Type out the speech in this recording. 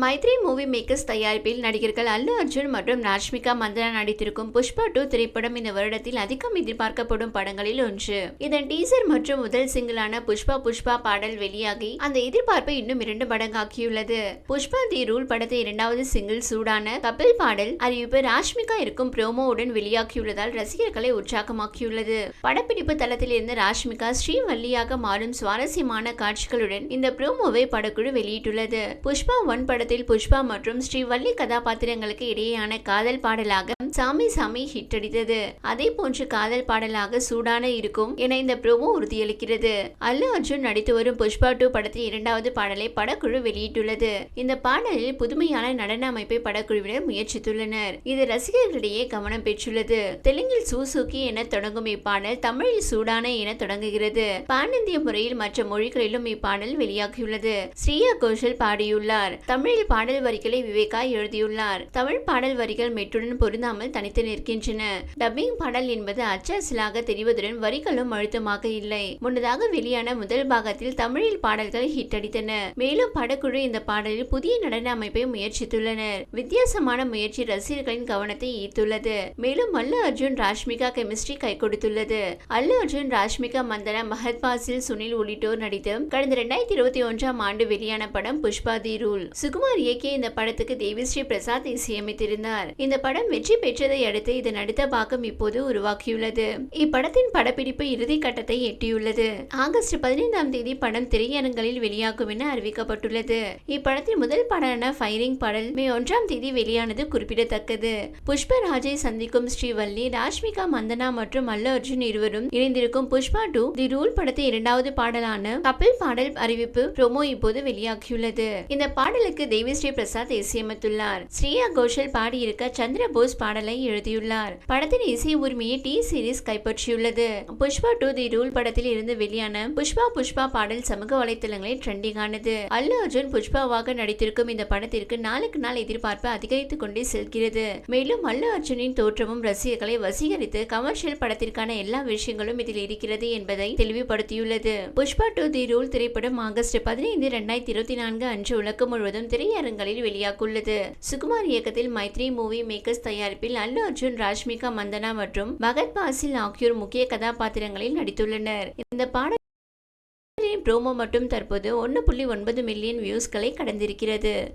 Maithri movie makers தயாரிப்பில் நடிகர்கள் அல்லு அர்ஜுன் மற்றும் ராஷ்மிகா மந்தனா நடித்திருக்கும் புஷ்பா டூ திரைப்படம் இந்த வருடத்தில் அதிகம் எதிர்பார்க்கப்படும் படங்களில் ஒன்று. இதன் டீசர் மற்றும் முதல் சிங்கிளான புஷ்பா புஷ்பா பாடல் வெளியாகி அந்த எதிர்பார்ப்பை இன்னும் இரண்டு மடங்காக்கியுள்ளது. புஷ்பா தி ரூல் படத்தை இரண்டாவது சிங்கிள் சூடான கபில் பாடல் அறிவிப்பு ராஷ்மிகா இருக்கும் ப்ரோமோவுடன் வெளியாகியுள்ளதால் ரசிகர்களை உற்சாகமாக்கியுள்ளது. படப்பிடிப்பு தளத்தில் இருந்து ராஷ்மிகா ஸ்ரீவல்லியாக மாறும் சுவாரஸ்யமான காட்சிகளுடன் இந்த ப்ரோமோவை படக்குழு வெளியிட்டுள்ளது. புஷ்பா ஒன் படத்தில் புஷ்பா மற்றும் ஸ்ரீவள்ளி கதாபாத்திரங்களுக்கு இடையேயான காதல் பாடலாக சாமி சாமி ஹிட் அடித்தது அதே போன்று காதல் பாடலாக சூடான இருக்கும் என இந்த ப்ரோமோ உறுதியளிக்கிறது. அல்லு அர்ஜுன் நடித்து வரும் புஷ்பா டூ படத்தின் இரண்டாவது பாடலை படக்குழு வெளியிட்டுள்ளது. இந்த பாடலில் புதுமையான நடன அமைப்பை படக்குழுவினர் முயற்சித்துள்ளனர். இது ரசிகர்களிடையே கவனம் பெற்றுள்ளது. தெலுங்கில் சூசூக்கி என தொடங்கும் இப்பாடல் தமிழில் சூடான என தொடங்குகிறது. பான் இந்திய முறையில் மற்ற மொழிகளிலும் இப்பாடல் வெளியாகியுள்ளது. ஸ்ரீயா கோஷல் பாடியுள்ளார். தமிழில் பாடல் வரிகளை விவேகா எழுதியுள்ளார். தமிழ் பாடல் வரிகள் மெட்டுடன் பொருந்தாமல் தனித்து நிற்கின்றன. டப்பிங் பாடல் என்பது அச்சலாக தெரிவதுடன் வரிகளும் அழுத்தமாக இல்லை. முன்னதாக வெளியான முதல் பாகத்தில் தமிழில் பாடல்கள் ஹிட் அடித்தன. மேலும் படக்குழு இந்த பாடலில் புதிய நடன அமைப்பை முயற்சித்துள்ளனர். வித்தியாசமான முயற்சி ரசிகர்களின் கவனத்தை ஈர்த்துள்ளது. மேலும் அல்லு அர்ஜுன் ராஷ்மிகா கெமிஸ்ட்ரி கை கொடுத்துள்ளது. அல்லு அர்ஜுன் ராஷ்மிகா மந்தனா மஹத் பாசில் சுனில் உள்ளிட்டோர் நடித்து கடந்த இரண்டாயிரத்தி இருபத்தி ஒன்றாம் ஆண்டு வெளியான படம் புஷ்பா தி ரூல் சுகுமார் இயக்கிய இந்த படத்துக்கு தேவிஸ்ரீ பிரசாத் இசையமைத்திருந்தார். இந்த படம் வெற்றி பெற்றதை அடுத்து இதன் அடுத்த பாகம் இப்போது உருவாக்கியுள்ளது. இப்படத்தின் படப்பிடிப்பு இறுதி கட்டத்தை எட்டியுள்ளது. ஆகஸ்ட் பதினைந்தாம் தேதி படம் திரையரங்களில் வெளியாகும் என அறிவிக்கப்பட்டுள்ளது. இப்படத்தின் முதல் பாடலான ஃபைரிங் பாடல் மே ஒன்றாம் தேதி வெளியானது குறிப்பிடத்தக்கது. புஷ்பராஜை சந்திக்கும் ஸ்ரீவல்லி ராஷ்மிகா மந்தனா மற்றும் அல்லு அர்ஜுன் இருவரும் இணைந்திருக்கும் புஷ்பா டூ தி ரூல் படத்தின் இரண்டாவது பாடலான கபில் பாடல் அறிவிப்பு ப்ரோமோ இப்போது வெளியாகியுள்ளது. இந்த பாடலுக்கு தேவிஸ்ரீ பிரசாத் இசையமைத்துள்ளார். ஸ்ரீயா கோஷல் பாடியிருக்க சந்திரபோஸ் பாட எழுதியுள்ளார். படத்தின் இசை உரிமையை டி சீரிஸ் கைப்பற்றியுள்ளது. புஷ்பா டூ தி ரூல் படத்தில் இருந்து வெளியான புஷ்பா புஷ்பா பாடல் சமூக வலைத்தளங்களில் ட்ரெண்டிங் ஆனது. அல்லு அர்ஜுன் புஷ்பாவாக நடித்திருக்கும் இந்த படத்திற்கு நாளுக்கு நாள் எதிர்பார்ப்பு அதிகரித்துக் கொண்டே செல்கிறது. மேலும் அல்லு அர்ஜுனின் தோற்றமும் ரசிகர்களை வசீகரித்து கமர்ஷியல் படத்திற்கான எல்லா விஷயங்களும் இதில் இருக்கிறது என்பதை தெளிவுபடுத்தியுள்ளது. புஷ்பா டூ தி ரூல் திரைப்படம் ஆகஸ்ட் பதினைந்து இரண்டாயிரத்தி இருபத்தி நான்கு அன்று உலகம் முழுவதும் திரையரங்களில் வெளியாகுள்ளது சுகுமார் இயக்கத்தில் மைத்ரி மூவி மேக்கர்ஸ் தயாரிப்பில் அல்லு அர்ஜுன் ராஷ்மிகா மந்தனா மற்றும் பகத் பாசில் ஆகியோர் முக்கிய கதாபாத்திரங்களில் நடித்துள்ளனர். இந்த பாடலின் ப்ரோமோ மட்டும் தற்போது ஒன்று புள்ளி ஒன்பது மில்லியன் வியூஸ்களை கடந்திருக்கிறது.